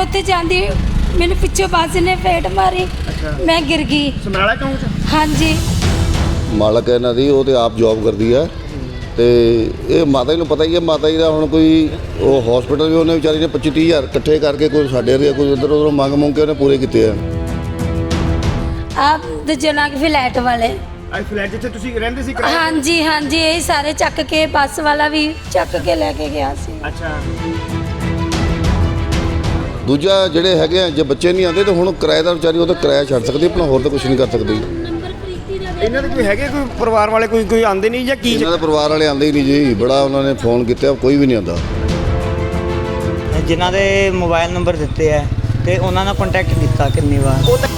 ਉੱਥੇ ਜਾਂਦੀ ਮੈਨੂੰ ਪਿੱਛੋਂ ਬੱਸ ਨੇ ਫੇਟ ਮਾਰੀ ਅੱਛਾ। ਮੈਂ ਗਿਰ ਗਈ। ਸਮਰਾਲਾ ਚੌਂਕ ਚ? ਹਾਂਜੀ। ਮਾਲਕ ਹੈ ਇਹਨਾਂ ਦੀ ਉਹ ਤੇ ਆਪ ਜੌਬ ਕਰਦੀ ਹੈ। ਤੇ ਇਹ ਮਾਤਾ ਜੀ ਨੂੰ ਪਤਾ ਹੀ ਹੈ ਮਾਤਾ ਜੀ ਦਾ ਹੁਣ ਕੋਈ ਉਹ ਹਸਪੀਟਲ ਵੀ ਉਹਨੇ ਵਿਚਾਰੀ ਨੇ 25 30 ਹਜ਼ਾਰ ਇਕੱਠੇ ਕਰਕੇ ਕੋਈ ਸਾਡੇ ਦੇ ਕੋਈ ਉਧਰ ਉਧਰੋਂ ਮੰਗ ਮੰਗ ਕੇ ਉਹਨੇ ਪੂਰੇ ਕੀਤੇ ਆ। ਆਪ ਦੂਜੇ ਨਾਲ ਫਲੈਟ ਵਾਲੇ। ਅੱਜ ਫਲੈਟ ਜਿੱਥੇ ਤੁਸੀਂ ਰਹਿੰਦੇ ਸੀ ਕਿਰਾਏ ਹਾਂਜੀ ਹਾਂਜੀ ਇਹ ਸਾਰੇ ਚੱਕ ਕੇ ਬੱਸ ਵਾਲਾ ਵੀ ਚੱਕ ਕੇ ਲੈ ਕੇ ਗਿਆ ਸੀ। ਅੱਛਾ। ਦੂਜਾ ਜਿਹੜੇ ਹੈਗੇ ਆ ਜੇ ਬੱਚੇ ਨਹੀਂ ਆਉਂਦੇ ਤੇ ਹੁਣ ਕਿਰਾਏਦਾਰ ਵਿਚਾਰੀ ਉਹ ਤਾਂ ਕਿਰਾਇਆ ਛੱਡ ਸਕਦੀ ਆਪਣਾ ਹੋਰ ਤਾਂ ਕੁਝ ਨਹੀਂ ਕਰ ਸਕਦੀ। ਇਹਨਾਂ ਦੇ ਕੋਈ ਹੈਗੇ ਕੋਈ ਪਰਿਵਾਰ ਵਾਲੇ ਕੋਈ ਕੋਈ ਆਂਦੇ ਨਹੀਂ ਜਾਂ ਕੀ ਇਹਨਾਂ ਦੇ ਪਰਿਵਾਰ ਵਾਲੇ ਆਉਂਦੇ ਹੀ ਨਹੀਂ ਜੀ ਬੜਾ ਉਹਨਾਂ ਨੇ ਫੋਨ ਕੀਤਾ ਕੋਈ ਵੀ ਨਹੀਂ ਆਉਂਦਾ। ਜਿਨ੍ਹਾਂ ਦੇ ਮੋਬਾਈਲ ਨੰਬਰ ਦਿੱਤੇ ਆ ਤੇ ਉਹਨਾਂ ਨਾਲ ਕੰਟੈਕਟ ਕੀਤਾ ਕਿੰਨੀ ਵਾਰ। ਉਹ ਤਾਂ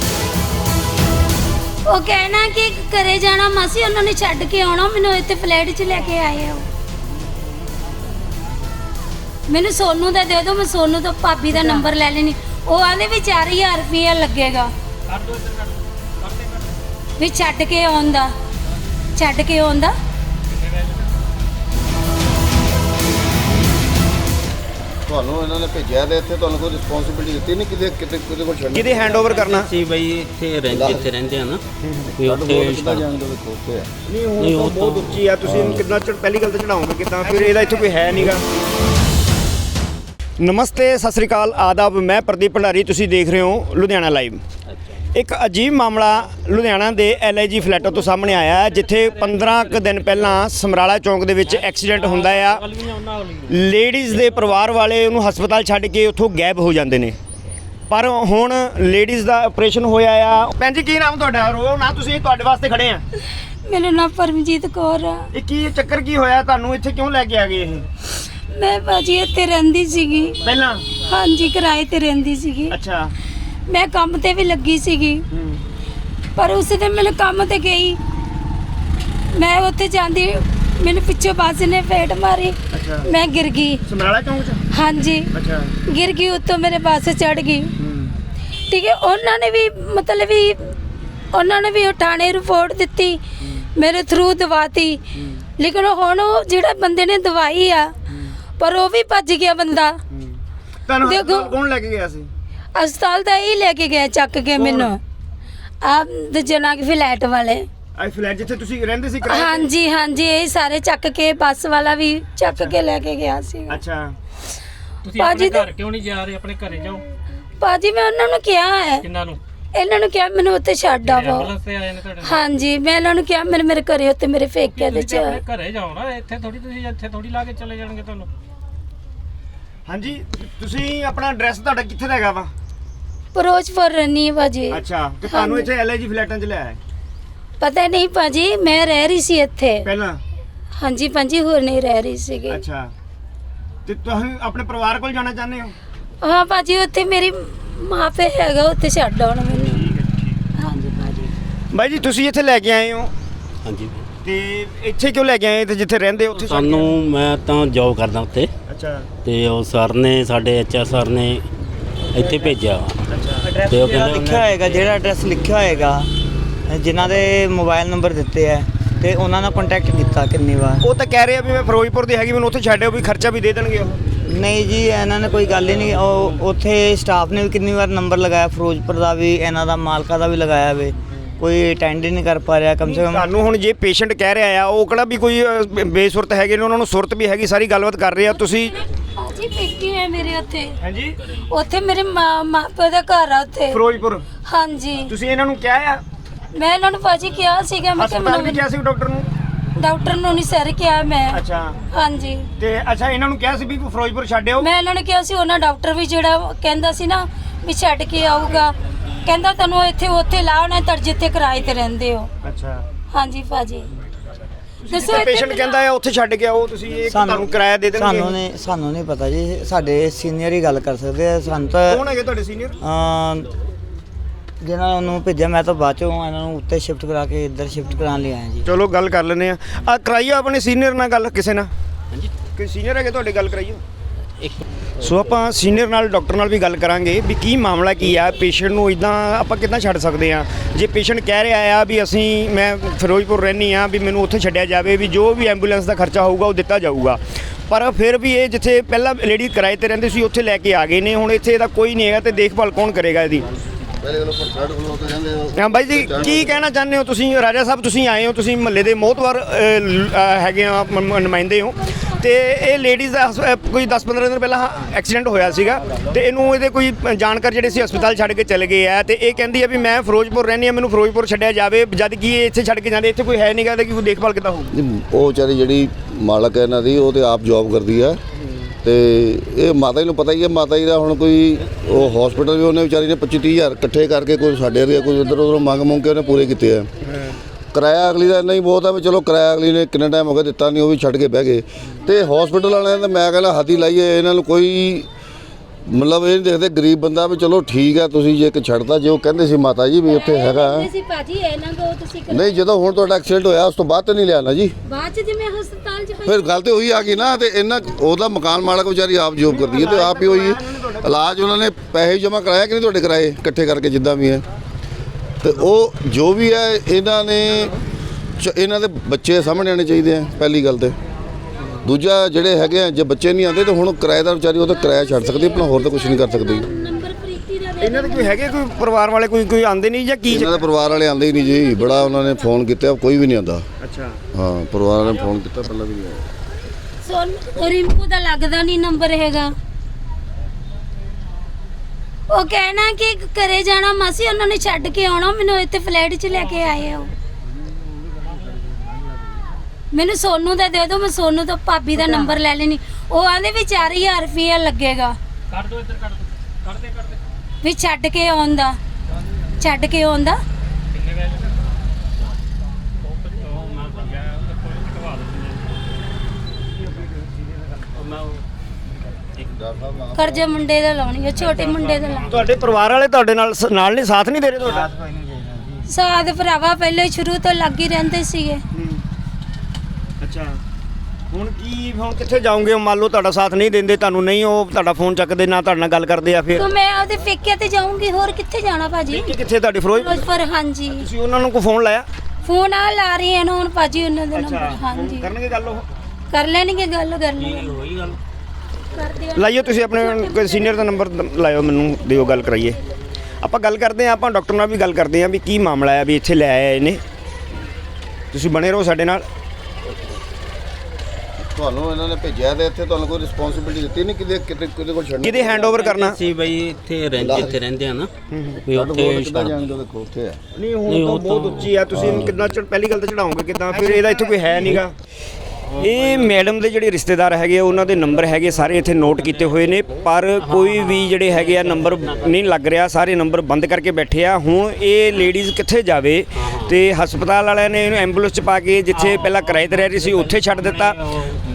ਉਹ ਕਹਿਣਾ ਕਿ ਘਰੇ ਜਾਣਾ ਮਾਸੀ ਉਹਨਾਂ ਨੇ ਛੱਡ ਕੇ ਆਉਣਾ ਮੈਨੂੰ ਇੱਥੇ ਫਲੈਟ 'ਚ ਲੈ ਕੇ ਆਏ ਆ ਉਹ। ਮੈਨੂੰ ਸੋਨੂ ਦਾ ਦੇ ਦਿਓ ਮੈਂ ਸੋਨੂ ਤੋਂ ਭਾਬੀ ਦਾ ਨੰਬਰ ਲੈ ਲੈਣੀ। ਉਹ ਆਂਦੇ ਵੀ 4000 ਰੁਪਏ ਲੱਗੇਗਾ। ਵੀ ਛੱਡ ਕੇ ਆਉਂਦਾ ਛੱਡ ਕੇ ਆਉਂਦਾ ਤੁਹਾਨੂੰ ਇਹਨਾਂ ਨੇ ਭੇਜਿਆ ਤੇ ਇੱਥੇ ਤੁਹਾਨੂੰ ਕੋਈ ਰਿਸਪੌਂਸਿਬਿਲਟੀ ਦਿੱਤੀ ਨਹੀਂ? ਕਿਤੇ ਕਿਤੇ ਕਿਤੇ ਕੋਲ ਛੱਡਣਾ। ਕਿਹਦੇ ਹੈਂਡਓਵਰ ਕਰਨਾ? ਸੀ ਬਈ ਇੱਥੇ ਰਹਿੰਦੇ ਜਿੱਥੇ ਰਹਿੰਦੇ ਆ ਨਾ। ਵੀ ਉੱਥੇ ਕਿੱਦਾਂ ਜਾਣ ਦੇ ਵਿੱਚ ਉੱਥੇ ਆ। ਨਹੀਂ ਹੁਣ ਤਾਂ ਉਹ ਬਹੁਤ ਉੱਚੀ ਆ। ਤੁਸੀਂ ਕਿੰਨਾ ਚੜ ਪਹਿਲੀ ਗੱਲ ਤਾਂ ਚੜਾਉਂਗੇ ਕਿਦਾਂ? ਫਿਰ ਇਹਦਾ ਇੱਥੇ ਕੋਈ ਹੈ ਨਹੀਂਗਾ ਨਮਸਤੇ ਸਤਿ ਸ੍ਰੀ ਅਕਾਲ ਆਦਾਬ ਮੈਂ ਪ੍ਰਦੀਪ ਭੰਡਾਰੀ ਤੁਸੀਂ ਦੇਖ ਰਹੇ ਹੋ ਲੁਧਿਆਣਾ ਲਾਈਵ। ਇੱਕ ਅਜੀਬ ਮਾਮਲਾ ਲੁਧਿਆਣਾ ਦੇ ਐਲਆਈਜੀ ਫਲੈਟੋ ਤੋਂ ਸਾਹਮਣੇ ਆਇਆ ਹੈ ਜਿੱਥੇ 15 ਕੁ ਦਿਨ ਪਹਿਲਾਂ ਸਮਰਾਲਾ ਚੌਂਕ ਦੇ ਵਿੱਚ ਐਕਸੀਡੈਂਟ ਹੁੰਦਾ ਆ। ਲੇਡੀਜ਼ ਦੇ ਪਰਿਵਾਰ ਵਾਲੇ ਉਹਨੂੰ ਹਸਪਤਾਲ ਛੱਡ ਕੇ ਉੱਥੋਂ ਗਾਇਬ ਹੋ ਜਾਂਦੇ ਨੇ। ਪਰ ਹੁਣ ਲੇਡੀਜ਼ ਦਾ ਆਪਰੇਸ਼ਨ ਹੋਇਆ ਆ। ਭੈਣ ਜੀ ਕੀ ਨਾਮ ਤੁਹਾਡਾ? ਰੋ ਨਾ ਤੁਸੀਂ ਤੁਹਾਡੇ ਵਾਸਤੇ ਖੜੇ ਆ। ਮੇਰਾ ਨਾਮ ਪਰਮਜੀਤ ਕੌਰ ਆ। ਇਹ ਕੀ ਚੱਕਰ ਕੀ ਹੋਇਆ? ਤੁਹਾਨੂੰ ਇੱਥੇ ਕਿਉਂ ਲੈ ਕੇ ਆ ਗਏ ਇਹ? ਮੈਂ ਬਾਜੀ ਇੱਥੇ ਰਹਿੰਦੀ ਸੀਗੀ। ਪਹਿਲਾਂ? ਹਾਂਜੀ ਕਿਰਾਏ ਤੇ ਰਹਿੰਦੀ ਸੀਗੀ। ਅੱਛਾ। ਮੈਂ ਕੰਮ ਤੇ ਵੀ ਲੱਗੀ ਸੀਗੀ। ਹੂੰ। ਪਰ ਉਸ ਦਿਨ ਮੈਂ ਕੰਮ ਤੇ ਗਈ। ਮੈਂ ਉੱਥੇ ਜਾਂਦੀ ਮੈਨੂੰ ਪਿੱਛੋਂ ਬੱਸ ਨੇ ਫੇਟ ਮਾਰੀ। ਅੱਛਾ। ਮੈਂ ਗਿਰ ਗਈ। ਸਮਰਾਲਾ ਚੌਂਕ ਚ? ਹਾਂਜੀ। ਅੱਛਾ। ਗਿਰ ਗਈ ਉੱਤੋਂ ਮੇਰੇ ਬੱਸ ਚੜ ਗਈ। ਹੂੰ। ਠੀਕ ਹੈ ਉਹਨਾਂ ਨੇ ਵੀ ਮਤਲਬ ਵੀ ਉਹਨਾਂ ਨੇ ਵੀ ਉਹ ਥਾਣੇ ਰਿਪੋਰਟ ਦਿੱਤੀ। ਮੇਰੇ ਥਰੂ ਦਵਾਤੀ ਲੇਕਿਨ ਹੁਣ ਉਹ ਜਿਹੜਾ ਬੰਦੇ ਨੇ ਦਵਾਈ ਆ ਪਰ ਉਹ ਵੀ ਭੱਜ ਗਿਆ ਬੰਦਾ। ਤੁਹਾਨੂੰ ਦੇਖੋ। ਹਸਪਤਾਲ ਕੌਣ ਲੈ ਕੇ ਗਿਆ ਸੀ? ਹਸਪਤਾਲ ਦਾ ਹੀ ਲੈ ਕੇ ਗਿਆ ਚੱਕ ਕੇ ਮੈਨੂੰ। ਆ ਜਨਾ ਕੇ ਫਲੈਟ ਵਾਲੇ। ਅੱਜ ਫਲੈਟ ਜਿੱਥੇ ਤੁਸੀਂ ਰਹਿੰਦੇ ਸੀ ਕਿਰਾਏ ਤੇ? ਹਾਂਜੀ ਹਾਂਜੀ ਇਹ ਸਾਰੇ ਚੱਕ ਕੇ ਬੱਸ ਵਾਲਾ ਵੀ ਚੱਕ ਕੇ ਲੈ ਕੇ ਗਿਆ ਸੀ। ਅੱਛਾ। ਤੁਸੀਂ ਭਾਜੀ ਆਪਣੇ ਤੇ- ਘਰ ਕਿਉਂ ਨਹੀਂ ਜਾ ਰਹੇ? ਆਪਣੇ ਘਰੇ ਜਾਓ। ਬਾਜੀ ਮੈਂ ਉਹਨਾਂ ਨੂੰ ਕਿਹਾ ਹੈ। ਕਿੰਨਾਂ ਨੂੰ? ਇਹਨਾਂ ਨੂੰ ਕਿਹਾ ਮੈਨੂੰ ਉੱਥੇ ਛੱਡ ਆਵੋ। ਐਂਬੂਲੈਂਸ ਤੇ ਆਏ ਨੇ ਤੁਹਾਡੇ ਨਾਲ? ਹਾਂਜੀ ਮੈਂ ਇਹਨਾਂ ਨੂੰ ਕਿਹਾ ਮੇਰੇ ਮੇਰੇ ਘਰੇ ਉੱਤੇ ਮੇਰੇ ਫੇਕੇ ਦੇ ਤੁਸੀਂ ਚ ਤੇ ਆਪਣੇ ਘਰੇ ਜਾਓ ਨਾ ਇੱਥੇ ਥੋੜੀ ਤੁਸੀਂ ਇੱਥੇ ਥੋੜੀ ਲਾ ਕੇ ਚਲੇ ਜਾਣਗੇ ਤੁਹਾਨੂੰ। ਹਾਂਜੀ ਤੁਸੀਂ ਆਪਣਾ ਐਡਰੈਸ ਤੁਹਾਡਾ ਕਿੱਥੇ ਦਾ ਹੈਗਾ ਵਾ? ਫਿਰੋਜ਼ਪੁਰ ਰਹਿਣੀ ਬਾਜੀ ਅੱਛਾ ਤੇ ਤੁਹਾਨੂੰ। ਇੱਥੇ ਐਲਆਈਜੀ ਫਲੈਟਾਂ 'ਚ ਲਿਆਇਆ ਹੈ? ਪਤਾ ਨਹੀਂ ਭਾਜੀ ਮੈਂ ਰਹਿ ਰਹੀ ਸੀ ਇੱਥੇ। ਪਹਿਲਾਂ? ਹਾਂਜੀ ਭਾਜੀ ਹੋਰ ਨਹੀਂ ਰਹਿ ਰਹੀ ਸੀਗੀ। ਅੱਛਾ। ਤੇ ਤੁਸੀਂ ਆਪਣੇ ਪਰਿਵਾਰ ਕੋਲ ਜਾਣਾ ਚਾਹੁੰਦੇ ਹੋ? ਹਾਂ ਭਾਜੀ ਉੱਥੇ ਮੇਰੀ ਮਾਂ ਹੈਗਾ ਉੱਥੇ ਛੱਡ ਆਉਣ ਮੈਨੂੰ। ਹਾਂਜੀ ਭਾਜੀ। ਬਾਈ ਜੀ ਤੁਸੀਂ ਇੱਥੇ ਲੈ ਕੇ ਆਏ ਹੋ? ਹਾਂਜੀ। ਤੇ ਇੱਥੇ ਕਿਉਂ ਲੈ ਕੇ ਆਏ ਤੇ ਜਿੱਥੇ ਰਹਿੰਦੇ ਉੱਥੇ ਸਾਨੂੰ ਮੈਂ ਤਾਂ ਜੌਬ ਕਰਦਾ ਆਏ? ਅੱਛਾ। ਤੇ ਉਹ ਸਰ ਨੇ ਸਾਡੇ ਐਚਆਰ ਸਰ ਨੇ ਇੱਥੇ ਭੇਜਿਆ। ਵਾ। ਅੱਛਾ। ਐਡਰੈਸ ਤੇ ਉਹ ਕਹਿੰਦੇ ਲਿਖਿਆ ਹੋਏਗਾ ਜਿਹੜਾ ਐਡਰੈਸ ਲਿਖਿਆ ਹੋਏਗਾ ਜਿਨ੍ਹਾਂ ਦੇ ਮੋਬਾਈਲ ਨੰਬਰ ਦਿੱਤੇ ਆ ਤੇ ਉਹਨਾਂ ਨਾਲ ਕੰਟੈਕਟ ਕੀਤਾ ਕਿੰਨੀ ਵਾਰ। ਉਹ ਤਾਂ ਕਹਿ ਰਹੇ ਆ ਵੀ ਮੈਂ ਫਿਰੋਜ਼ਪੁਰ ਦੀ ਹੈਗੀ ਮੈਨੂੰ ਉੱਥੇ ਛੱਡਿਓ ਵੀ ਖਰਚਾ ਵੀ ਦੇ ਦੇਣਗੇ ਉਹ। ਨਹੀਂ ਜੀ ਇਹਨਾਂ ਨੇ ਕੋਈ ਗੱਲ ਹੀ ਨਹੀਂ ਉਹ ਉੱਥੇ ਸਟਾਫ ਨੇ ਵੀ ਕਿੰਨੀ ਵਾਰ ਨੰਬਰ ਲਗਾਇਆ ਫਿਰੋਜ਼ਪੁਰ ਦਾ ਵੀ ਇਹਨਾਂ ਦਾ ਮਾਲਕਾ ਦਾ ਵੀ ਲਗਾਇਆ ਵੇ ਕੋਈ ਅਟੈਂਡ ਨਹੀਂ ਕਰ ਪਾ ਰਿਹਾ ਕਮ ਸੇ ਕਮ ਤੁਹਾਨੂੰ ਹੁਣ ਜੇ ਪੇਸ਼ੈਂਟ ਕਹਿ ਰਿਹਾ ਆ ਉਹ ਕਿਹੜਾ ਵੀ ਕੋਈ ਅ, ਬੇ- ਬੇਸੁਰਤ ਹੈਗੇ ਨੇ ਉਹਨਾਂ ਨੂੰ ਸੁਰਤ ਵੀ ਹੈਗੀ ਸਾਰੀ ਗੱਲਬਾਤ ਕਰ ਰਹੇ ਆ ਤੁਸੀਂ। ਭਾਜੀ ਪੇਕੀ ਹੈ ਮੇਰੇ ਉੱਥੇ। ਹਾਂਜੀ? ਉੱਥੇ ਮੇਰੇ ਮਾਂ ਮਾਂ ਪਿਓ ਦਾ ਘਰ ਆ ਉੱਥੇ। ਫਿਰੋਜ਼ਪੁਰ? ਹਾਂਜੀ। ਤੁਸੀਂ ਇਹਨਾਂ ਨੂੰ ਕਿਹਾ ਆ? ਮੈਂ ਇਹਨਾਂ ਨੂੰ ਭਾਜੀ ਕਿਹਾ ਸੀਗਾ ਮੈਂ ਹਸਪਤਾਲ ਵੀ ਕਿ ਕਿਹਾ ਸੀ ਡਾਕਟਰ ਨੂੰ? ਡਾਕਟਰ ਨੂੰ ਨਹੀਂ ਸਰ ਕਿਹਾ ਮੈਂ। ਅੱਛਾ। ਹਾਂਜੀ। ਤੇ ਅੱਛਾ ਇਹਨਾਂ ਨੂੰ ਕਿਹਾ ਸੀ ਵੀ ਫਿਰੋਜ਼ਪੁਰ ਛੱਡਿਓ ਮੈਂ ਇਹਨਾਂ ਨੂੰ ਕਿਹਾ ਸੀ ਉਹਨਾਂ ਡਾਕਟਰ ਵੀ ਜਿਹੜਾ ਕਹਿੰਦਾ ਸੀ ਨਾ ਵੀ ਛੱਡ ਕੇ ਆਊਗਾ। ਕਹਿੰਦਾ ਤੈਨੂੰ ਇੱਥੇ ਉੱਥੇ ਲਾਉਣਾ ਤੜ ਜਿੱਥੇ ਕਿਰਾਏ ਤੇ ਰਹਿੰਦੇ ਹੋ। ਅੱਛਾ। ਹਾਂਜੀ ਭਾਜੀ। ਦੱਸੋ ਇੱਥੇ ਪੇਸ਼ੈਂਟ ਕਹਿੰਦਾ ਆ ਉੱਥੇ ਛੱਡ ਕੇ ਆਓ ਤੁਸੀਂ ਇਹ ਤੁਹਾਨੂੰ ਕਿਰਾਇਆ ਦੇ ਦੇਣਗੇ। ਸਾਨੂੰ ਨਹੀਂ ਸਾਨੂੰ ਨਹੀਂ ਪਤਾ ਜੀ ਸਾਡੇ ਸੀਨੀਅਰ ਹੀ ਗੱਲ ਕਰ ਸਕਦੇ ਆ ਸਾਨੂੰ ਤਾਂ ਕੌਣ ਹੈਗੇ ਤੁਹਾਡੇ ਸੀਨੀਅਰ ਅਮ, ਜਿਹਨਾਂ ਨੂੰ ਭੇਜਿਆ ਮੈਂ ਤਾਂ ਬਾਅਦ ਚੋਂ ਇਹਨਾਂ ਨੂੰ ਉੱਤੇ ਸ਼ਿਫਟ ਕਰਾ ਕੇ ਇੱਧਰ ਸ਼ਿਫਟ ਕਰਾਉਣ ਲਈ ਆਇਆ ਜੀ। ਚਲੋ ਗੱਲ ਕਰ ਲੈਨੇ ਆ ਆ ਕਰਾਈਓ ਆਪਣੇ ਸੀਨੀਅਰ ਨਾਲ ਗੱਲ ਕਿਸੇ ਨਾਲ। ਹਾਂਜੀ। ਕੋਈ ਸੀਨੀਅਰ ਹੈਗੇ ਤੁਹਾਡੇ ਗੱਲ ਕਰਾਈਓ। ਇੱਕ ਸੋ ਆਪਾਂ ਸੀਨੀਅਰ ਨਾਲ ਡਾਕਟਰ ਨਾਲ ਵੀ ਗੱਲ ਕਰਾਂਗੇ ਵੀ ਕੀ ਮਾਮਲਾ ਕੀ ਆ? ਪੇਸ਼ੈਂਟ ਨੂੰ ਇਦਾਂ ਆਪਾਂ ਕਿੱਦਾਂ ਛੱਡ ਸਕਦੇ ਆ? ਜੇ ਪੇਸ਼ੈਂਟ ਕਹਿ ਰਿਹਾ ਆ ਵੀ ਅਸੀਂ, ਮੈਂ ਫਿਰੋਜ਼ਪੁਰ ਰਹਿਣੀ ਆ ਵੀ ਮੈਨੂੰ ਉੱਥੇ ਛੱਡਿਆ ਜਾਵੇ ਵੀ ਜੋ ਵੀ ਐਂਬੂਲੈਂਸ ਦਾ ਖਰਚਾ ਹੋਊਗਾ ਉਹ ਦਿੱਤਾ ਜਾਊਗਾ। ਪਰ ਫਿਰ ਵੀ ਇਹ ਜਿੱਥੇ ਪਹਿਲਾਂ ਲੇਡੀ ਕਿਰਾਏ ਤੇ ਰਹਿੰਦੇ ਸੀ, ਉੱਥੇ ਲੈ ਕੇ ਆ ਗਏ ਨੇ, ਹੁਣ ਇੱਥੇ ਇਹਦਾ ਕੋਈ ਨਹੀਂ ਹੈਗਾ ਤੇ ਦੇਖਭਾਲ ਕੌਣ ਕਰੇਗਾ ਇਹਦੀ? ਪਹਿਲੇ ਤੇ ਜਾਂਦੇ ਹੋ ਹਾਂ ਬਾਈ ਜੀ ਕੀ ਕਹਿਣਾ ਚਾਹੁੰਦੇ ਹੋ ਤੁਸੀਂ? ਰਾਜਾ ਸਾਹਿਬ ਤੁਸੀਂ ਆਏ ਹੋ ਤੁਸੀਂ ਮਹੱਲੇ ਦੇ ਮੋਹਤਵਾਰ ਹੈਗੇ ਆ ਨੁਮਾਇੰਦੇ ਹੋ। ਤੇ ਇਹ ਲੇਡੀਜ਼ ਦਾ ਕੋਈ 10-15 ਦਿਨ ਪਹਿਲਾਂ ਐਕਸੀਡੈਂਟ ਹੋਇਆ ਸੀਗਾ। ਤੇ ਇਹਨੂੰ ਇਹਦੇ ਕੋਈ ਜਾਣਕਾਰ ਜਿਹੜੇ ਸੀ ਹਸਪਤਾਲ ਛੱਡ ਕੇ ਚਲੇ ਗਏ ਆ। ਤੇ ਇਹ ਕਹਿੰਦੀ ਆ ਵੀ ਮੈਂ ਫਿਰੋਜ਼ਪੁਰ ਰਹਿੰਦੀ ਆ ਮੈਨੂੰ ਫਿਰੋਜ਼ਪੁਰ ਛੱਡਿਆ ਜਾਵੇ। ਜਦ ਕਿ ਇਹ ਇੱਥੇ ਛੱਡ ਕੇ ਜਾਂਦੇ ਇੱਥੇ ਕੋਈ ਹੈ ਨਹੀਂਗਾ ਤੇ ਕੋਈ ਦੇਖਭਾਲ ਕਿੱਦਾਂ ਹੋਊ? ਉਹ ਵਿਚਾਰੀ ਜਿਹੜੀ ਮਾਲਕ ਹੈ ਇਹਨਾਂ ਦੀ ਉਹ ਤੇ ਆਪ ਜੌਬ ਕਰਦੀ ਆ। ਤੇ ਇਹ ਮਾਤਾ ਜੀ ਨੂੰ ਪਤਾ ਹੀ ਹੈ, ਮਾਤਾ ਜੀ ਦਾ ਹੁਣ ਕੋਈ ਉਹ ਹਸਪੀਟਲ ਵੀ ਉਹਨੇ ਵਿਚਾਰੀ ਨੇ 25 ਹਜ਼ਾਰ ਇਕੱਠੇ ਕਰਕੇ ਕੋਈ ਸਾਡੇ ਏਰੀਆ ਕੋਈ ਇੱਧਰ ਉੱਧਰੋਂ ਮੰਗ ਮੰਗ ਕੇ ਉਹਨੇ ਪੂਰੇ ਕੀਤੇ ਆ। ਕਿਰਾਇਆ ਅਗਲੀ ਦਾ ਇੰਨਾ ਹੀ ਬਹੁਤ ਆ ਵੀ ਚਲੋ ਕਿਰਾਇਆ ਅਗਲੀ ਨੇ ਕਿੰਨਾ ਟਾਈਮ ਹੋ ਗਿਆ ਦਿੱਤਾ ਨਹੀਂ, ਉਹ ਵੀ ਛੱਡ ਕੇ ਬਹਿ ਗਏ। ਤੇ ਹਸਪੀਟਲ ਵਾਲਿਆਂ ਦਾ ਮੈਂ ਕਹਿੰਦਾ ਹੱਥ ਲਾਈਏ, ਇਹਨਾਂ ਨੂੰ ਕੋਈ ਮਤਲਬ ਇਹ ਨਹੀਂ ਦੇਖਦੇ ਗਰੀਬ ਬੰਦਾ ਵੀ ਚਲੋ ਠੀਕ ਆ ਤੁਸੀਂ ਜੇ ਇੱਕ ਛੱਡਤਾ ਜੇ ਉਹ ਕਹਿੰਦੇ ਸੀ ਮਾਤਾ ਜੀ ਵੀ ਉੱਥੇ ਹੈਗਾ। ਸੀ ਭਾਜੀ ਇਹਨਾਂ ਕੋ ਤੁਸੀਂ ਨਹੀਂ ਜਦੋਂ ਹੁਣ ਤੁਹਾਡਾ ਐਕਸੀਡੈਂਟ ਹੋਇਆ ਉਸ ਤੋਂ ਬਾਅਦ ਤਾਂ ਨਹੀਂ ਲਿਆ ਨਾ ਜੀ। ਬਾਅਦ ਚ ਜਿਵੇਂ ਹਸਪਤਾਲ ਚ ਫਿਰ ਗੱਲ ਤੇ ਉਹੀ ਆ ਗਈ ਨਾ ਤੇ ਇਹਨਾਂ ਉਹਦਾ ਮਕਾਨ ਮਾਲਕ ਵਿਚਾਰੀ ਆਪ ਜੋਬ ਕਰਦੀ ਹੈ ਤੇ ਆਪ ਹੀ ਹੋਈ ਇਲਾਜ ਉਹਨਾਂ ਨੇ ਪੈਸੇ ਜਮ੍ਹਾਂ ਕਰਾਇਆ ਕਿ ਨਹੀਂ ਤੁਹਾਡੇ ਕਰਾਏ ਇਕੱਠੇ ਕਰਕੇ ਜਿੱਦਾਂ ਵੀ ਹੈ? ਤੇ ਉਹ ਜੋ ਵੀ ਹੈ ਇਹਨਾਂ ਨੇ ਚ- ਇਹਨਾਂ ਦੇ ਬੱਚੇ ਸਾਹਮਣੇ ਆਣੇ ਚਾਹੀਦੇ ਆ ਪਹਿਲੀ ਗੱਲ ਤੇ। ਦੂਜਾ ਜਿਹੜੇ ਹੈਗੇ ਆ ਜੇ ਬੱਚੇ ਨਹੀਂ ਆਉਂਦੇ ਤੇ ਹੁਣ ਕਿਰਾਏਦਾਰ ਵਿਚਾਰੀ ਉਹ ਤਾਂ ਕਿਰਾਇਆ ਛੱਡ ਸਕਦੀ ਆਪਣਾ ਹੋਰ ਤਾਂ ਕੁਝ ਨਹੀਂ ਕਰ ਸਕਦੀ। ਦਾ ਦੇ ਇਹਨਾਂ ਦੇ ਕੋਈ ਹੈਗੇ ਕੋਈ ਪਰਿਵਾਰ ਵਾਲੇ ਕੋਈ ਕੋਈ ਆਂਦੇ ਨਹੀਂ ਜਾਂ ਕੀ ਇਹਨਾਂ ਦੇ ਪਰਿਵਾਰ ਵਾਲੇ ਆਉਂਦੇ ਹੀ ਨਹੀਂ ਜੀ ਬੜਾ ਉਹਨਾਂ ਨੇ ਫੋਨ ਕੀਤਾ ਕੋਈ ਵੀ ਨਹੀਂ ਆਉਂਦਾ। ਅੱਛਾ। ਹਾਂ ਪਰਿਵਾਰ ਨੇ ਫੋਨ ਕੀਤਾ ਪਹਿਲਾਂ ਵੀ ਨਹੀਂ ਆਇਆ। ਸੋਨ ਰਿੰਕੂ ਦਾ ਲੱਗਦਾ ਨਹੀਂ ਨੰਬਰ ਹੈਗਾ। ਉਹ ਕਹਿਣਾ ਕਿ ਘਰੇ ਜਾਣਾ ਮਾਸੀ ਉਹਨਾਂ ਨੇ ਛੱਡ ਕੇ ਆਉਣਾ ਮੈਨੂੰ ਇੱਥੇ ਫਲੈਟ 'ਚ ਲੈ ਕੇ ਆਏ ਆ ਉਹ। ਮੈਨੂੰ ਸੋਨੂ ਦਾ ਦੇ ਦਿਓ ਮੈਂ ਸੋਨੂ ਤੋਂ ਭਾਬੀ ਦਾ ਨੰਬਰ ਲੈ ਲੈਣੀ। ਉਹ ਆਂਦੇ ਵੀ 4000 ਰੁਪਇਆ ਲੱਗੇਗਾ। ਕੱਢ ਦੋ ਇੱਧਰ ਕੱਢ ਦੋ। ਕੱਢ ਦੇ ਕੱਢ ਦੇ ਵੀ ਛੱਡ ਕੇ ਆਉਣ ਦਾ। ਛੱਡ ਕੇ ਆਉਣ ਦਾ। ਕਿੰਨੇ ਵਜੇ ਉਹ ਮੈਂ ਗਿਆ ਉਹਦੇ ਕੋਲ ਕਢਵਾ ਦੋ ਮੈਂ ਉਹ ਕਰਜ਼ਾ ਮੁੰਡੇ ਦਾ ਲਾਉਣੀ ਆ ਛੋਟੇ ਮੁੰਡੇ ਦਾ ਲਾਉਣੀ। ਤੁਹਾਡੇ ਪਰਿਵਾਰ ਵਾਲੇ ਤੁਹਾਡੇ ਨਾਲ ਨਾਲ ਨਹੀਂ ਸਾਥ ਨਹੀਂ ਦੇ ਰਹੇ ਤੁਹਾਡਾ? ਸਾਧ ਭਰਾਵਾ ਪਹਿਲੇ ਸ਼ੁਰੂ ਤੋਂ ਲੱਗ ਹੀ ਰਹਿੰਦੇ ਸੀਗੇ। ਹੁਣ ਕੀ ਹੁਣ ਕਿੱਥੇ ਜਾਓਗੇ? ਮੰਨ ਲਓ ਤੁਹਾਡਾ ਸਾਥ ਨਹੀਂ ਦਿੰਦੇ ਤੁਹਾਨੂੰ ਨਹੀਂ ਉਹ ਤੁਹਾਡਾ ਫੋਨ ਚੱਕਦੇ ਨਾ ਤੁਹਾਡੇ ਨਾਲ ਗੱਲ ਕਰਦੇ ਆ ਫਿਰ। ਤਾਂ ਮੈਂ ਉਹਦੇ ਪੇਕੇ ਤੇ ਜਾਊਂਗੀ ਹੋਰ ਕਿੱਥੇ ਜਾਣਾ ਭਾਜੀ? ਕਿ ਕਿੱਥੇ ਤੁਹਾਡੀ ਫਿਰੋਜ਼ ਫਿਰੋਜ਼ਪੁਰ ਹਾਂਜੀ। ਤੁਸੀਂ ਉਹਨਾਂ ਨੂੰ ਕੋਈ ਫੋਨ ਲਾਇਆ? ਫੋਨ ਆ ਲਾ ਰਹੀ ਹਨ ਹੁਣ ਭਾਜੀ ਉਹਨਾਂ ਦਾ ਨੰਬਰ ਹਾਂਜੀ। ਕਰਨਗੇ ਗੱਲ ਉਹ? ਕਰ ਲੈਣਗੇ ਗੱਲ ਕਰ ਲੈਣਗੇ। ਹੋਈ ਗੱਲ। ਕਰ ਦਿਓ ਲਾਈਓ ਤੁਸੀਂ ਆਪਣੇ ਕੋਈ ਸੀਨੀਅਰ ਦਾ ਨੰਬਰ ਲਾਇਓ ਮੈਨੂੰ ਦਿਓ ਗੱਲ ਕਰਾਈਏ। ਆਪਾਂ ਗੱਲ ਕਰਦੇ ਹਾਂ ਆਪਾਂ ਡਾਕਟਰ ਨਾਲ ਵੀ ਗੱਲ ਕਰਦੇ ਹਾਂ ਵੀ ਕੀ ਮਾਮਲਾ ਹੈ ਵੀ ਇੱਥੇ ਲੈ ਆਏ ਨੇ ਤੁਸੀਂ ਬਣੇ ਰਹੋ ਸਾਡੇ ਨਾਲ। ਤੁਹਾਨੂੰ ਇਹਨਾਂ ਨੇ ਭੇਜਿਆ ਤੇ ਇੱਥੇ ਤੁਹਾਨੂੰ ਕੋਈ ਰਿਸਪੌਂਸਿਬਿਲਟੀ ਦਿੱਤੀ ਨਹੀਂ? ਕਿਤੇ ਕਿਤੇ ਕਿਤੇ ਕੋਲ ਛੱਡਣਾ? ਕਿਹਦੇ ਹੈਂਡਓਵਰ ਕਰਨਾ? ਸੀ ਬਈ ਇੱਥੇ ਰਹਿੰਦੇ ਇੱਥੇ ਰਹਿੰਦੇ ਆ ਨਾ ਵੀ ਉੱਥੇ ਕਿੱਦਾਂ ਜਾਣਗੇ ਦੇਖੋ ਉੱਥੇ ਆ ਨਹੀਂ ਹੁਣ ਤਾਂ ਬਹੁਤ ਉੱਚੀ ਆ ਤੁਸੀਂ ਇਹਨੂੰ ਕਿੱਦਾਂ ਚੜ੍ਹ- ਪਹਿਲੀ ਗੱਲ ਤਾਂ ਚੜਾਓਗੇ ਕਿੱਦਾਂ? ਫਿਰ ਇਹਦਾ ਇੱਥੇ ਕੋਈ ਹੈ ਨਹੀਂਗਾ ਇਹ ਮੈਡਮ ਦੇ ਜਿਹੜੇ ਰਿਸ਼ਤੇਦਾਰ ਹੈਗੇ ਆ, ਉਹਨਾਂ ਦੇ ਨੰਬਰ ਹੈਗੇ ਸਾਰੇ ਇੱਥੇ ਨੋਟ ਕੀਤੇ ਹੋਏ ਨੇ ਪਰ ਕੋਈ ਵੀ ਜਿਹੜੇ ਹੈਗੇ ਆ ਨੰਬਰ ਨਹੀਂ ਲੱਗ ਰਿਹਾ ਸਾਰੇ ਨੰਬਰ ਬੰਦ ਕਰਕੇ ਬੈਠੇ ਆ। ਹੁਣ ਇਹ ਲੇਡੀਜ਼ ਕਿੱਥੇ ਜਾਵੇ ਤੇ ਹਸਪਤਾਲ ਵਾਲਿਆਂ ਨੇ ਇਹਨੂੰ ਐਂਬੂਲੈਂਸ 'ਚ ਪਾ ਕੇ ਜਿੱਥੇ ਪਹਿਲਾਂ ਕਿਰਾਏ ਤੇ ਰਹਿ ਰਹੀ ਸੀ ਉੱਥੇ ਛੱਡ ਦਿੱਤਾ।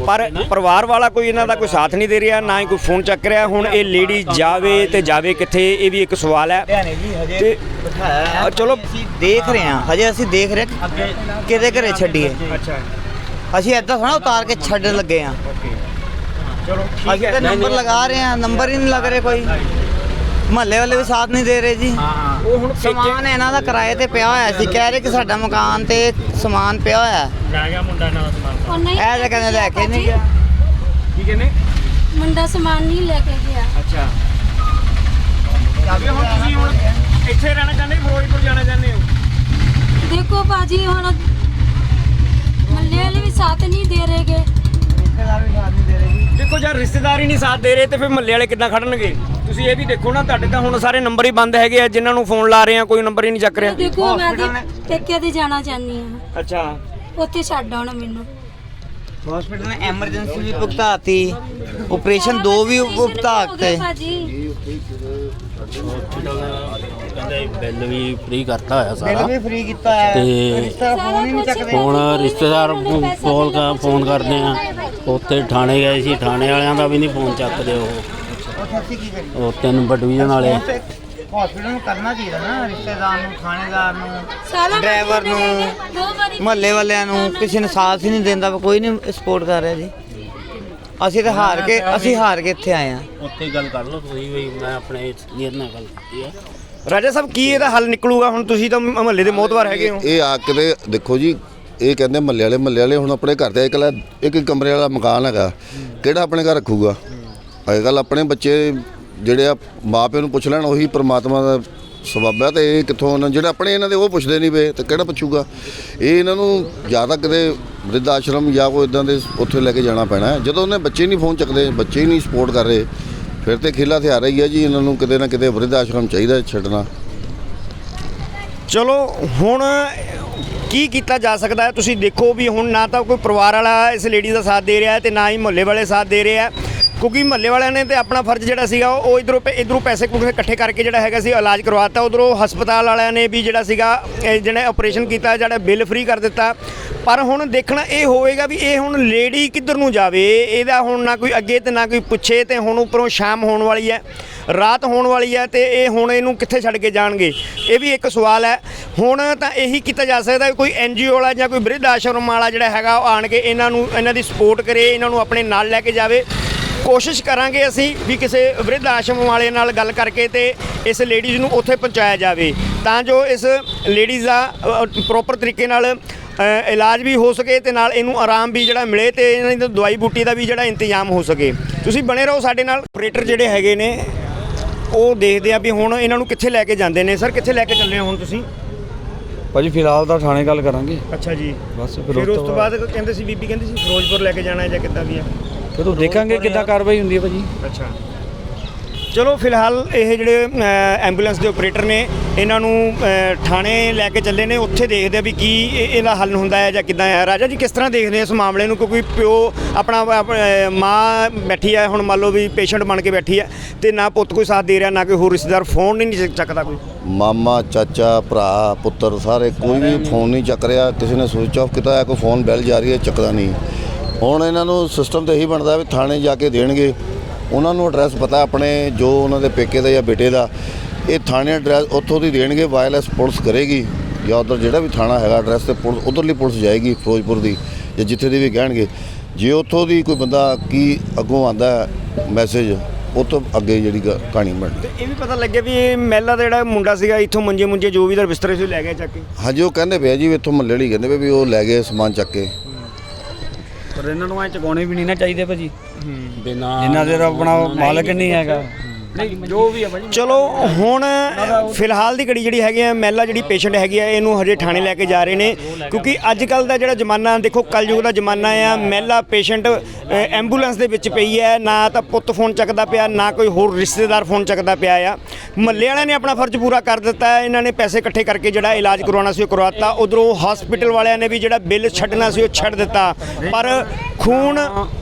ਪਰ ਪਰਿਵਾਰ ਵਾਲਾ ਕੋਈ ਇਹਨਾਂ ਦਾ ਕੋਈ ਸਾਥ ਨਹੀਂ ਦੇ ਰਿਹਾ ਨਾ ਹੀ ਕੋਈ ਫੋਨ ਚੱਕ ਰਿਹਾ। ਹੁਣ ਇਹ ਲੇਡੀ ਜਾਵੇ ਤੇ ਜਾਵੇ ਕਿੱਥੇ ਇਹ ਵੀ ਇੱਕ ਸਵਾਲ ਹੈ। ਤੇ ਚਲੋ। ਦੇਖ ਰਹੇ ਹਾਂ ਹਜੇ ਅਸੀਂ ਦੇਖ ਰਹੇ ਕਿਹਦੇ ਘਰੇ ਛੱਡੀਏ ਅੱਛਾ। ਅਸੀਂ ਐਦਾਂ ਥੋੜਾ ਉਤਾਰ ਕੇ ਛੱਡਣ ਲੱਗੇ ਆ ਚਲੋ ਅਸੀਂ ਤਾਂ ਨੰਬਰ ਲਗਾ ਰਹੇ ਆ ਨੰਬਰ ਹੀ ਨਹੀਂ ਲੱਗ ਰਹੇ ਕੋਈ। ਮਹੱਲੇ ਵਾਲੇ ਵੀ ਸਾਥ ਨਹੀਂ ਦੇ ਰਹੇ ਜੀ। ਉਹ ਹੁਣ ਸਮਾਨ ਇਹਨਾਂ ਦਾ ਕਿਰਾਏ ਤੇ ਪਿਆ ਹੋਇਆ ਸੀ। ਕਹਿ ਰਹੇ ਕਿ ਸਾਡਾ ਮਕਾਨ ਤੇ ਸਮਾਨ ਪਿਆ ਹੋਇਆ। ਹੈ। ਲੈ ਗਿਆ ਮੁੰਡਾ ਨਾਲ ਸਮਾਨ। ਉਹ ਨਹੀਂ ਇਹ ਤਾਂ ਕਹਿੰਦੇ ਲੈ ਕੇ ਨਹੀਂ ਗਿਆ। ਕੀ ਕਹਿੰਦੇ? ਮੁੰਡਾ ਸਮਾਨ ਨਹੀਂ ਲੈ ਕੇ ਗਿਆ। ਅੱਛਾ। ਹੁਣ ਤੁਸੀਂ ਹੁਣ ਇੱਥੇ ਰਹਿਣਾ ਚਾਹੁੰਦੇ ਹੋ ਫਿਰੋਜ਼ਪੁਰ ਜਾਣਾ ਚਾਹੁੰਦੇ ਹੋ? ਦੇਖੋ ਭਾਜੀ ਹੁਣ ਵਾਲੇ ਵੀ ਸਾਥ ਨਹੀਂ ਦੇ ਰਹੇਗੇ। ਦੇਖੋ ਯਾਰ ਰਿਸ਼ਤੇਦਾਰ ਹੀ ਨਹੀਂ ਸਾਥ ਦੇ ਰਹੇ ਤੇ ਫਿਰ ਮੱਲੇ ਵਾਲੇ ਕਿੱਦਾਂ ਖੜਨਗੇ? ਤੁਸੀਂ ਇਹ ਵੀ ਦੇਖੋ ਨਾ ਤੁਹਾਡੇ ਤਾਂ ਹੁਣ ਸਾਰੇ ਨੰਬਰ ਹੀ ਬੰਦ ਹੈਗੇ ਆ ਜਿਨ੍ਹਾਂ ਨੂੰ ਫੋਨ ਲਾ ਰਹੇ ਆ ਕੋਈ ਨੰਬਰ ਹੀ ਨਹੀਂ ਚੱਕ ਰਿਹਾ। ਦੇਖੋ ਮੈਂ ਤੇ ਤੇ ਜਾਣਾ ਚਾਹੁੰਦੀ ਹਾਂ। ਅੱਛਾ। ਉੱਥੇ ਛੱਡ ਆਉਣਾ ਮੈਨੂੰ। ਹਸਪੀਟਲ ਨੇ ਐਮਰਜੈਂਸੀ ਵੀ ਭੁਗਤਾਤੀ ਆਪਰੇਸ਼ਨ ਦੋ ਵੀ ਭੁਗਤਾਤੇ। ਭਾਜੀ ਕਹਿੰਦੇ ਬਿੱਲ ਵੀ ਫ੍ਰੀ ਕਰਤਾ ਹੋਇਆ ਬਿੱਲ ਸਾਰਾ ਵੀ ਫ੍ਰੀ ਕੀਤਾ ਹੈ ਤੇ ਰਿਸ਼ਤਾ ਫੋਨ ਹੀ ਨਹੀਂ ਚੱਕਦੇ। ਹੁਣ ਰਿਸ਼ਤੇਦਾਰ ਕੋਲ ਫੋਨ ਕਰਦੇ ਆ। ਉੱਥੇ ਥਾਣੇ ਗਏ ਸੀ ਥਾਣੇ ਵਾਲਿਆਂ ਦਾ ਵੀ ਨਹੀਂ ਫੋਨ ਚੱਕਦੇ ਉਹ। ਕੀ ਉਹ ਤਿੰਨ ਡਿਵੀਜ਼ਨ ਵਾਲੇ ਹਸਪੀਟਲ ਨੂੰ ਕਰਨਾ ਚਾਹੀਦਾ ਨਾ ਰਿਸ਼ਤੇਦਾਰ ਨੂੰ ਥਾਣੇਦਾਰ ਨੂੰ ਡਰਾਈਵਰ ਨੂੰ ਮਹੱਲੇ ਵਾਲਿਆਂ ਨੂੰ ਕਿਸੇ ਨੇ ਸਾਥ ਹੀ ਨਹੀਂ ਦਿੰਦਾ ਕੋਈ ਨਹੀਂ ਸਪੋਰਟ ਕਰ ਰਿਹਾ ਜੀ। ਅਸੀਂ ਤਾਂ ਹਾਰ ਕੇ ਅਸੀਂ ਹਾਰ ਕੇ ਇੱਥੇ ਆਏ ਆ ਉੱਥੇ ਗੱਲ ਕਰ ਲਓ ਤੁਸੀਂ ਵੀ ਮੈਂ ਆਪਣੇ ਸੀਨੀਅਰ ਨਾਲ ਗੱਲ ਕੀਤੀ ਆ। ਰਾਜਾ ਸਾਹਿਬ ਕੀ ਇਹਦਾ ਹੱਲ ਨਿਕਲੂਗਾ? ਹੁਣ ਤੁਸੀਂ ਤਾਂ ਮਹੱਲੇ ਦੇ ਮੋਤਵਾਰ ਹੈਗੇ ਹੋ। ਇਹ ਆ ਕੇ ਤੇ ਦੇਖੋ ਜੀ ਇਹ ਕਹਿੰਦੇ ਮੱਲੇ ਵਾਲੇ ਮੱਲੇ ਵਾਲੇ ਹੁਣ ਆਪਣੇ ਘਰ ਦੇ ਇਕੱਲਾ ਇੱਕ ਇੱਕ ਕਮਰੇ ਵਾਲਾ ਮਕਾਨ ਹੈਗਾ। ਕਿਹੜਾ ਆਪਣੇ ਘਰ ਰੱਖੂਗਾ? ਅੱਜ ਕੱਲ ਆਪਣੇ ਬੱਚੇ ਜਿਹੜੇ ਆ ਮਾਪਿਆਂ ਨੂੰ ਪੁੱਛ ਲੈਣ, ਉਹੀ ਪ੍ਰਮਾਤਮਾ ਦਾ ਸਬੱਬ ਹੈ ਤੇ ਇਹ ਕਿੱਥੋਂ ਉਹਨਾਂ ਜਿਹੜੇ ਆਪਣੇ ਇਹਨਾਂ ਦੇ ਉਹ ਪੁੱਛਦੇ ਨਹੀਂ ਵੇ ਤੇ ਕਿਹੜਾ ਪੁੱਛੂਗਾ? ਇਹ ਇਹਨਾਂ ਨੂੰ ਜ਼ਿਆਦਾ ਕਿਤੇ ਵਰਿੱਧ ਆਸ਼ਰਮ ਜਾਂ ਕੋਈ ਇਦਾਂ ਦੇ ਉੱਥੇ ਲੈ ਕੇ ਜਾਣਾ ਪੈਣਾ। ਜਦੋਂ ਉਹਨੇ ਬੱਚੇ ਨਹੀਂ ਫੋਨ ਚੱਕਦੇ, ਬੱਚੇ ਹੀ ਨਹੀਂ ਸਪੋਰਟ ਕਰ ਰਹੇ, ਫਿਰ ਤੇ ਖੇਲਾ ਹਥਿਆਰ ਹੀ ਹੈ ਜੀ, ਇਹਨਾਂ ਨੂੰ ਕਿਤੇ ਨਾ ਕਿਤੇ ਵਰਿੱਧ ਆਸ਼ਰਮ ਚਾਹੀਦਾ ਛੱਡਣਾ। ਚਲੋ, ਹੁਣ ਕੀ ਕੀਤਾ ਜਾ ਸਕਦਾ ਹੈ? ਤੁਸੀਂ ਦੇਖੋ ਵੀ ਹੁਣ ਨਾ ਤਾਂ ਕੋਈ ਪਰਿਵਾਰ ਵਾਲਾ ਇਸ ਲੇਡੀ ਦਾ ਸਾਥ ਦੇ ਰਿਹਾ ਹੈ ਤੇ ਨਾ ਹੀ ਮੁਹੱਲੇ ਵਾਲੇ ਸਾਥ ਦੇ ਰਿਹਾ ਆ ਕਿਉਂਕਿ ਮਹੱਲੇ ਵਾਲਿਆਂ ਨੇ ਤੇ ਆਪਣਾ ਫਰਜ਼ ਜਿਹੜਾ ਸੀਗਾ, ਉਹ ਉਹ ਇਧਰੋਂ ਇਧਰੋਂ ਪੈਸੇ ਪੂਸੇ ਇਕੱਠੇ ਕਰਕੇ ਜਿਹੜਾ ਹੈਗਾ ਸੀ, ਇਲਾਜ ਕਰਵਾਤਾ। ਉਧਰੋਂ ਹਸਪਤਾਲ ਵਾਲਿਆਂ ਨੇ ਵੀ ਜਿਹੜਾ ਸੀਗਾ, ਇਹ ਜਿਹੜਾ ਆਪਰੇਸ਼ਨ ਕੀਤਾ, ਜਿਹੜਾ ਬਿੱਲ ਫ੍ਰੀ ਕਰ ਦਿੱਤਾ। ਪਰ ਹੁਣ ਦੇਖਣਾ ਇਹ ਹੋਵੇਗਾ ਵੀ ਇਹ ਹੁਣ ਲੇਡੀ ਕਿੱਧਰ ਨੂੰ ਜਾਵੇ? ਇਹਦਾ ਹੁਣ ਨਾ ਕੋਈ ਅੱਗੇ ਤੇ ਨਾ ਕੋਈ ਪੁੱਛੇ ਤੇ ਹੁਣ ਉੱਪਰੋਂ ਸ਼ਾਮ ਹੋਣ ਵਾਲੀ ਹੈ, ਰਾਤ ਹੋਣ ਵਾਲੀ ਹੈ ਤੇ ਇਹ ਹੁਣ ਇਹਨੂੰ ਕਿੱਥੇ ਛੱਡ ਕੇ ਜਾਣਗੇ? ਇਹ ਵੀ ਇੱਕ ਸਵਾਲ ਹੈ। ਹੁਣ ਤਾਂ ਇਹੀ ਕੀਤਾ ਜਾ ਸਕਦਾ ਵੀ ਕੋਈ ਐਨਜੀਓ ਵਾਲਾ ਜਾਂ ਕੋਈ ਬ੍ਰਿਧ ਆਸ਼ਰਮ ਵਾਲਾ ਜਿਹੜਾ ਹੈਗਾ, ਉਹ ਆਣ ਕੇ ਇਹਨਾਂ ਨੂੰ, ਇਹਨਾਂ ਦੀ ਸਪੋਰਟ ਕਰੇ, ਇਹਨਾਂ ਨੂੰ ਆਪਣੇ ਨਾਲ ਲੈ ਕੇ ਜਾਵੇ। ਕੋਸ਼ਿਸ਼ ਕਰਾਂਗੇ ਅਸੀਂ ਵੀ ਕਿਸੇ ਬ੍ਰਿਧ ਆਸ਼ਰਮ ਵਾਲੇ ਨਾਲ ਗੱਲ ਕਰਕੇ ਤੇ ਇਸ ਲੇਡੀਜ਼ ਨੂੰ ਉੱਥੇ ਪਹੁੰਚਾਇਆ ਜਾਵੇ। ਤਾਂ ਜੋ ਇਸ ਲੇਡੀਜ਼ ਦਾ ਪ੍ਰੋਪਰ ਤਰੀਕੇ ਨਾਲ ਇਲਾਜ ਵੀ ਹੋ ਸਕੇ ਤੇ ਨਾਲ ਇਹਨੂੰ ਆਰਾਮ ਵੀ ਜਿਹੜਾ ਮਿਲੇ ਤੇ ਇਹਨਾਂ ਦੀ ਦਵਾਈ ਬੂਟੀ ਦਾ ਵੀ ਜਿਹੜਾ ਇੰਤਜ਼ਾਮ ਹੋ ਸਕੇ। ਤੁਸੀਂ ਬਣੇ ਰਹੋ ਸਾਡੇ ਨਾਲ। ਆਪਰੇਟਰ ਜਿਹੜੇ ਹੈਗੇ ਨੇ ਉਹ ਦੇਖਦੇ ਆ ਵੀ ਹੁਣ ਇਹਨਾਂ ਨੂੰ ਕਿੱਥੇ ਲੈ ਕੇ ਜਾਂਦੇ ਨੇ। ਸਰ ਕਿੱਥੇ ਲੈ ਕੇ ਚੱਲੇ ਹੋ ਹੁਣ ਤੁਸੀਂ? ਭਾਜੀ ਫਿਲਹਾਲ ਤਾਂ ਥਾਣੇ ਗੱਲ ਕਰਾਂਗੇ। ਅੱਛਾ ਜੀ। ਬਸ ਫਿਰ ਉਸ ਤੋਂ ਬਾਅਦ ਕਹਿੰਦੇ ਸੀ ਬੀਬੀ ਕਹਿੰਦੀ ਸੀ ਫਿਰੋਜ਼ਪੁਰ ਲੈ ਕੇ ਜਾਣਾ ਹੈ ਜਾਂ ਕਿੱਦਾਂ ਵੀ ਹੈ? ਉਹ ਦੇਖਾਂਗੇ ਕਿੱਦਾਂ ਕਾਰਵਾਈ ਹੁੰਦੀ ਹੈ ਭਾਜੀ। ਅੱਛਾ। ਚਲੋ ਫਿਲਹਾਲ ਇਹ ਜਿਹੜੇ ਐਂਬੂਲੈਂਸ ਦੇ ਆਪਰੇਟਰ ਨੇ ਇਹਨਾਂ ਨੂੰ ਥਾਣੇ ਲੈ ਕੇ ਚੱਲੇ ਨੇ। ਉੱਥੇ ਦੇਖਦੇ ਆ ਵੀ ਕੀ ਇਹ- ਇਹਦਾ ਹੱਲ ਹੁੰਦਾ ਹੈ ਜਾਂ ਕਿੱਦਾਂ ਹੈ। ਰਾਜਾ ਜੀ ਕਿਸ ਤਰ੍ਹਾਂ ਦੇਖਦੇ ਆ ਇਸ ਮਾਮਲੇ ਨੂੰ? ਕਿਉਂਕਿ ਪਿਓ ਆਪਣਾ ਮਾਂ ਬੈਠੀ ਹੈ। ਹੁਣ ਮੰਨ ਲਓ ਵੀ ਪੇਸ਼ੈਂਟ ਬਣ ਕੇ ਬੈਠੀ ਹੈ ਤੇ ਨਾ ਪੁੱਤ ਕੋਈ ਸਾਥ ਦੇ ਰਿਹਾ ਨਾ ਕੋਈ ਹੋਰ ਰਿਸ਼ਤੇਦਾਰ ਫੋਨ ਨਹੀਂ ਚੱਕਦਾ ਕੋਈ। ਮਾਮਾ ਚਾਚਾ ਭਰਾ ਪੁੱਤਰ ਸਾਰੇ ਕੋਈ ਵੀ ਫੋਨ ਨਹੀਂ ਚੱਕ ਰਿਹਾ। ਕਿਸੇ ਨੇ ਸਵਿਚ ਆਫ ਕੀਤਾ ਹੈ ਕੋਈ ਫੋਨ ਬੈਲ ਜਾ ਰਹੀ ਹੈ ਚੱਕਦਾ ਨਹੀਂ। ਹੁਣ ਇਹਨਾਂ ਨੂੰ ਸਿਸਟਮ ਤੇ ਇਹੀ ਬਣਦਾ ਵੀ ਥਾਣੇ ਜਾ ਕੇ ਦੇਣਗੇ। ਉਹਨਾਂ ਨੂੰ ਐਡਰੈਸ ਪਤਾ ਆਪਣੇ ਜੋ ਉਹਨਾਂ ਦੇ ਪੇਕੇ ਦਾ ਜਾਂ ਬੇਟੇ ਦਾ। ਇਹ ਥਾਣੇ ਐਡਰੈਸ ਉੱਥੋਂ ਦੀ ਦੇਣਗੇ ਵਾਇਰਲੈਸ ਪੁਲਿਸ ਕਰੇਗੀ। ਜਾਂ ਉਧਰ ਜਿਹੜਾ ਵੀ ਥਾਣਾ ਹੈਗਾ ਐਡਰੈਸ ਤੇ ਪੁਲਿਸ ਉਧਰਲੀ ਪੁਲਿਸ ਜਾਏਗੀ ਫਿਰੋਜ਼ਪੁਰ ਦੀ ਜਾਂ ਜਿੱਥੇ ਦੀ ਵੀ ਕਹਿਣਗੇ। ਜੇ ਉੱਥੋਂ ਦੀ ਕੋਈ ਬੰਦਾ ਕੀ ਅੱਗੋਂ ਆਂਦਾ ਮੈਸੇਜ ਉਹ ਤੋਂ ਅੱਗੇ ਜਿਹੜੀ ਕਹਾਣੀ ਬਣਦੀ। ਤੇ ਇਹ ਵੀ ਪਤਾ ਲੱਗਿਆ ਵੀ ਇਹ ਮਹਿਲਾ ਦਾ ਜਿਹੜਾ ਮੁੰਡਾ ਸੀਗਾ ਇੱਥੋਂ ਮੰਜੇ ਮੁੰਜੇ ਜੋ ਵੀ ਦਰ ਬਿਸਤਰੇ ਸੀ ਲੈ ਗਏ ਚੱਕ ਕੇ। ਹਾਂਜੀ ਉਹ ਕਹਿੰਦੇ ਪਿਆ ਜੀ ਇੱਥੋਂ ਮੱਲੇ ਵਾਲੀ ਕਹਿੰਦੇ ਵੀ ਉਹ ਲੈ ਗਏ ਸਮਾਨ ਚੱਕ ਕੇ। ਪਰ ਇਹਨਾਂ ਨੂੰ ਐ ਚਕਾਉਣੇ ਵੀ ਨਹੀਂ ਨਾ ਚਾਹੀਦੇ ਭਾਜੀ। ਬਿਨਾ ਜਿੰਨਾ ਦੇਰ ਆਪਣਾ ਮਾਲਕ ਨਹੀਂ ਹੈਗਾ। ਜੋ ਵੀ ਹੈ ਭਾਜੀ। ਚਲੋ ਹੁਣ ਫਿਲਹਾਲ ਦੀ ਘੜੀ ਜਿਹੜੀ ਹੈਗੀ ਆ ਮਹਿਲਾ ਜਿਹੜੀ ਪੇਸ਼ੈਂਟ ਹੈਗੀ ਆ ਇਹਨੂੰ ਹਜੇ ਥਾਣੇ ਲੈ ਕੇ ਜਾ ਰਹੇ ਨੇ ਕਿਉਂਕਿ ਅੱਜ ਕੱਲ ਦਾ ਜਿਹੜਾ ਜ਼ਮਾਨਾ ਦੇਖੋ ਕਲਯੁਗ ਦਾ ਜ਼ਮਾਨਾ ਆ ਮਹਿਲਾ ਪੇਸ਼ੈਂਟ ਐਂਬੂਲੈਂਸ ਦੇ ਵਿੱਚ ਪਈ ਹੈ ਨਾ ਤਾਂ ਪੁੱਤ ਫੋਨ ਚੱਕਦਾ ਪਿਆ ਨਾ ਕੋਈ ਹੋਰ ਰਿਸ਼ਤੇਦਾਰ ਫੋਨ ਚੱਕਦਾ ਪਿਆ ਆ। ਮਹੱਲੇ ਵਾਲਿਆਂ ਨੇ ਆਪਣਾ ਫਰਜ਼ ਪੂਰਾ ਕਰ ਦਿੱਤਾ ਹੈ ਇਹਨਾਂ ਨੇ ਪੈਸੇ ਇਕੱਠੇ ਕਰਕੇ ਜਿਹੜਾ ਇਲਾਜ ਕਰਵਾਉਣਾ ਸੀ ਉਹ ਕਰਵਾਤਾ। ਉਧਰੋਂ ਹਸਪੀਟਲ ਵਾਲਿਆਂ ਨੇ ਵੀ ਜਿਹੜਾ ਬਿੱਲ ਛੱਡਣਾ ਸੀ ਉਹ ਛੱਡ ਦਿੱਤਾ। ਪਰ ਖੂਨ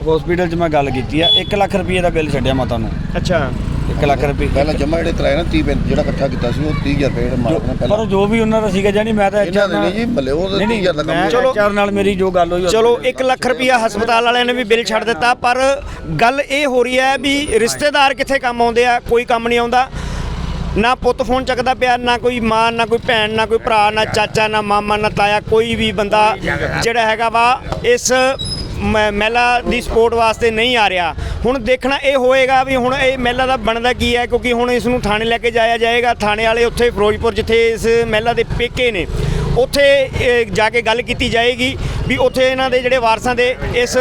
ਹਸਪੀਟਲ 'ਚ ਮੈਂ ਗੱਲ ਕੀਤੀ ਆ 1 ਲੱਖ ਰੁਪਏ ਦਾ ਬਿੱਲ ਛੱਡਿਆ ਮਾਤਾ ਨੂੰ। ਅੱਛਾ। 1 ਲੱਖ ਰੁਪਏ। ਪਹਿਲਾਂ ਜਮਾ ਜਿਹੜੇ ਕਰਾਏ ਨਾ 30 ਪੈਂ- ਜਿਹੜਾ ਇਕੱਠਾ ਕੀਤਾ ਸੀ ਉਹ 30000 ਰੁਪਏ ਜਿਹੜਾ ਮਾਲਕ ਨੇ ਪਰ ਪਹਿਲਾਂ। ਜੋ ਵੀ ਉਹਨਾਂ ਦਾ ਸੀਗਾ ਜਾਨੀ ਮੈਂ ਤਾਂ ਇਹਨਾਂ ਦੇ ਨਹੀਂ ਜੀ ਮੱਲੇ ਉਹ ਤਾਂ ਨਹੀਂ ਨਹੀਂ 30000 ਦਾ ਕੰਮ ਚਲੋ। ਚਲੋ ਨਾਲ ਮੇਰੀ ਜੋ ਗੱਲ ਹੋਈ ਚਲੋ 1 ਲੱਖ ਰੁਪਇਆ ਹਸਪਤਾਲ ਵਾਲਿਆਂ ਨੇ ਵੀ ਬਿੱਲ ਛੱਡ ਦਿੱਤਾ ਪਰ ਗੱਲ ਇਹ ਹੋ ਰਹੀ ਹੈ ਵੀ ਰਿਸ਼ਤੇਦਾਰ ਕਿੱਥੇ ਕੰਮ ਆਉਂਦੇ ਆ ਕੋਈ ਕੰਮ ਨਹੀਂ ਆਉਂਦਾ। ਨਾ ਪੁੱਤ ਫੋਨ ਚੱਕਦਾ ਪਿਆ ਨਾ ਕੋਈ ਮਾਂ ਨਾ ਕੋਈ ਭੈਣ ਨਾ ਕੋਈ ਭਰਾ ਨਾ ਚਾਚਾ ਨਾ ਮਾਮਾ ਨਾ ਤਾਇਆ ਕੋਈ ਵੀ ਬੰਦਾ ਜਿਹੜਾ ਹੈਗਾ ਵਾ ਇਸ ਮਹਿਲਾ ਦੀ ਸਪੋਰਟ ਵਾਸਤੇ ਨਹੀਂ ਆ ਰਿਹਾ। ਹੁਣ ਦੇਖਣਾ ਇਹ ਹੋਏਗਾ ਵੀ ਹੁਣ ਇਹ ਮਹਿਲਾ ਦਾ ਬਣਦਾ ਕੀ ਹੈ, ਕਿਉਂਕਿ ਹੁਣ ਇਸ ਨੂੰ ਥਾਣੇ ਲੈ ਕੇ ਜਾਇਆ ਜਾਏਗਾ। ਥਾਣੇ ਵਾਲੇ ਉੱਥੇ ਫਿਰੋਜ਼ਪੁਰ ਜਿੱਥੇ ਇਸ ਮਹਿਲਾ ਦੇ ਪੇਕੇ ਨੇ, ਉੱਥੇ ਜਾ ਕੇ ਗੱਲ ਕੀਤੀ ਜਾਏਗੀ ਵੀ ਉੱਥੇ ਇਹਨਾਂ ਦੇ ਜਿਹੜੇ ਵਾਰਸਾਂ ਦੇ ਇਸ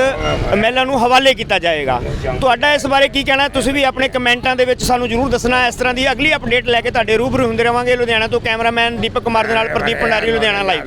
ਮਹਿਲਾ ਨੂੰ ਹਵਾਲੇ ਕੀਤਾ ਜਾਏਗਾ। ਤੁਹਾਡਾ ਇਸ ਬਾਰੇ ਕੀ ਕਹਿਣਾ? ਤੁਸੀਂ ਵੀ ਆਪਣੇ ਕਮੈਂਟਾਂ ਦੇ ਵਿੱਚ ਸਾਨੂੰ ਜਰੂਰ ਦੱਸਣਾ। ਇਸ ਤਰ੍ਹਾਂ ਦੀ ਅਗਲੀ ਅਪਡੇਟ ਲੈ ਕੇ ਤੁਹਾਡੇ ਰੂਬਰੂ ਹੁੰਦੇ ਰਵਾਂਗੇ। ਲੁਧਿਆਣਾ ਤੋਂ ਕੈਮਰਾਮੈਨ ਦੀਪਕ ਕੁਮਾਰ ਦੇ ਨਾਲ ਪ੍ਰਦੀਪ ਭੰਡਾਰੀ, ਲੁਧਿਆਣਾ ਲਾਈਵ